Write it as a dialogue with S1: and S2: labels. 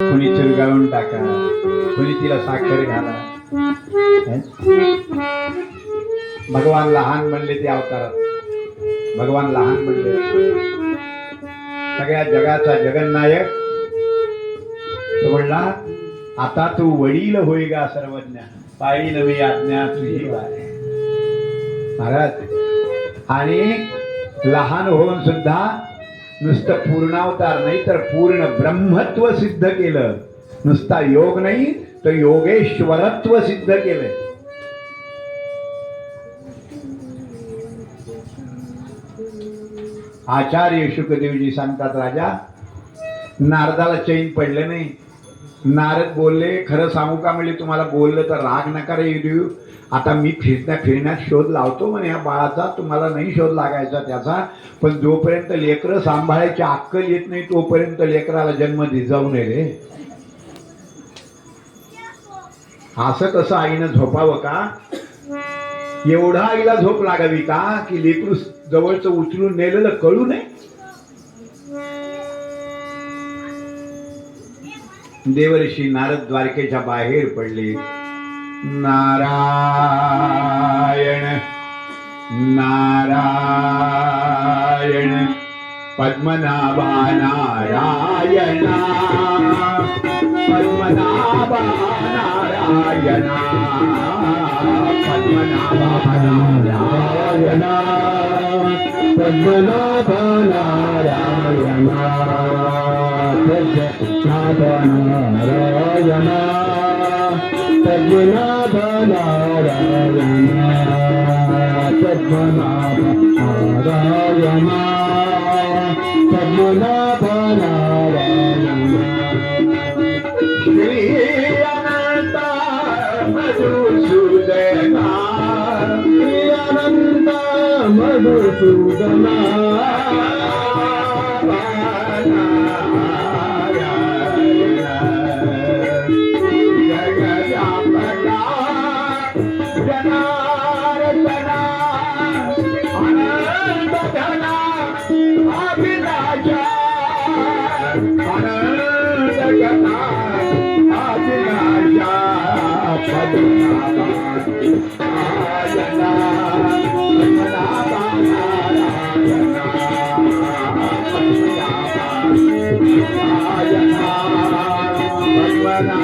S1: कोणी चिरगाळून टाका कोणी तिला साखर घाला. भगवान लहान म्हणले ते अवतारात. भगवान लहान म्हणले सगळ्या जगाचा जगन्नायक. तो म्हणला आता तू वडील होई गा सर्वज्ञ. पाळी नवी आज्ञा तुझी महाराज आणि लहान होऊन सुद्धा नुसतं पूर्णावतार नाही तर पूर्ण ब्रह्मत्व सिद्ध केलं. नुसता योग नाही तर योगेश्वरत्व सिद्ध केलंय. आचार्य शुकदेवजी सांगतात राजा नारदाला चैन पडले नाही. नारद बोलले खरं सांगू का म्हणजे तुम्हाला बोललं तर राग नका रे देऊ आता मी फिरण्या फिरण्यात शोध लावतो म्हणे या बाळाचा. तुम्हाला नाही शोध लागायचा त्याचा. पण जोपर्यंत लेकरं सांभाळायची अक्कल येत नाही तोपर्यंत लेकराला जन्म दिजाऊ नये रे. असं कसं आईनं झोपावं का? एवढा आईला झोप लागावी का? की लेकरू जवळचं उचलून नेलेलं कळू नये? देवर्षी नारद द्वारकेच्या बाहेर पडले. नारायण नारायण पद्मनाभा नारायणा पद्मनाभा नारायणा पद्मनाभा नारायणा
S2: पद्मनाभा नारायण पद्मनाभ नारायण पद्मनाभ नारायण पद्मनाभ नारायण पद्मनाभ नारायण
S1: श्री अनंत मधुसूदना
S2: अनंत मधुसूदना